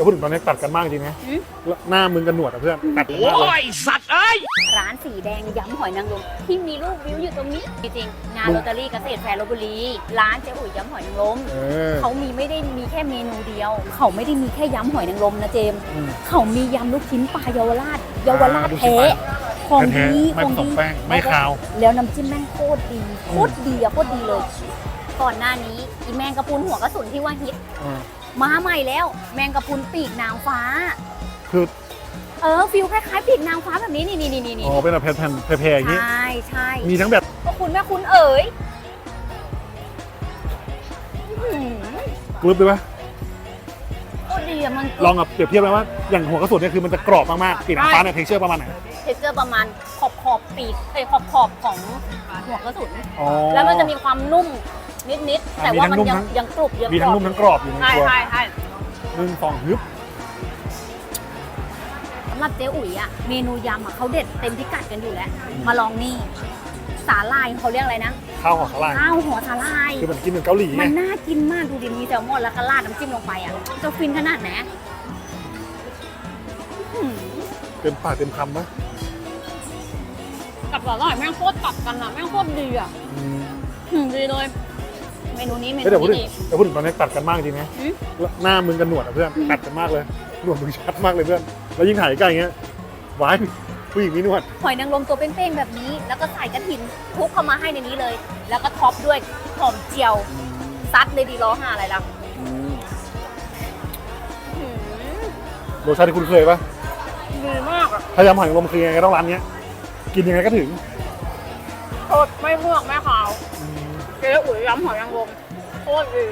แต่พูดถึงตอนนี้ตัดกันมากจริงนะหืม หน้ามึงกันหนวดอะเพื่อนตัดกันมากเลยร้านสีแดงยำหอยนางรมที่มีรูปวิวอยู่ตรงนี้ จริงๆงานอืมลอตเตอรี่เกษตรแฟร์ลบบุรี ร้านเจ๊อุ๋ยยำหอยนางรมเออ เขามีไม่ได้มีแค่เมนูเดียว เขาไม่ได้มีแค่ยำหอยนางรมนะเจมส์อืมเขามียำลูกชิ้นปลาเยาวราชเยาวราชลูกชิ้นแท้ปลา ของแท้ดีๆไม่ขผองสมดีแป้งไม่คาว แล้วน้ำจิ้มแม่งโคตรดีโคตรดีอะโคตรดีเลย ก่อนหน้านี้อีแมงกะพรุนหัวกระสุนที่ว่าฮิตอ่า มาใหม่แล้ว แมงกะพรุนปีกนางฟ้า คือเออฟิลคล้ายๆปีกนางฟ้าแบบนี้นี่นี่นี่นี่อ๋อเป็นแบบแผ่นๆแผ่ๆอย่างนี้ ใช่ใช่มีทั้งแบบพวกคุณแม่คุณเอ๋ยอื้อหือกรึบด้วยปะโคตรดีอะมันลองกับเปรียบเทียบไหมว่าอย่างหัวกระสุนเนี่ยคือมันจะกรอบมากๆปีกหนังฟ้าเนี่ยเทคเจอร์ประมาณไหนเทคเจอร์ประมาณขอบขอบปีกเอ้ยขอบขอบของหัวกระสุน อ๋อแล้วมันจะมีความนุ่ม นิดๆอะแต่ว่ามันมีทั้งนุ่มยังทั้งยังกรุบยังมีกรทั้งอบนุ่มทั้งกรอบอยู่ในใช่ตัวใช่ใช่หนึ่งสองฮึบ สำหรับเจ๊อุ๋ยอะเมนูยำอะเขาเด็ดเต็มพิกัดกันอยู่แล้ว มาลองนี่ สาลายเขาเรียกอะไรนะข้าวหอมสลายข้าวหัวสาลาย คือเหมือนกินเหมือนเกาหลีไงมันน่ากินมากดูดิมีแซลมอนแล้วก็ราดน้ำจิ้มลงไปอะจะฟินขนาดไหนอื้อหือเต็มปากเต็มคำปะกับสาหร่ายแม่งโคตรตัดกันอะแม่งโคตรดีอะอืม อืมดีเลยเมนูนี้เมนูเฮ้ยแต่พูดถึนี้งดีแต่พูดถึงตอนนี้ตัดกันมากจริงนะหืม หน้ามึงกันหนวดอะเพื่อนตัดกันมากเลยหนวดมึงชัดมากเลยเพื่อนแล้วยิ่งถ่ายใกล้อย่างเงี้ยว้ายผู้หญิงมีหนวดหอยนางรมตัวเป้งๆแบบนี้ แล้วก็ใส่กระถินคลุกเข้ามาให้ในนี้เลย แล้วก็ท็อปด้วยหอมเจียวซัดเลยดีล้อห่าอะไรล่ะอื้อหือรสชาติที่คุณเคยปะดีมากอะถ้ายำหอยนางรมคือยังไงก็ต้องร้านเนี้ยกินยังไงก็ถึงสดไม่เมือกไม่ขาว เจ๊อุ๋ยยำหอยนางรมโคตรดี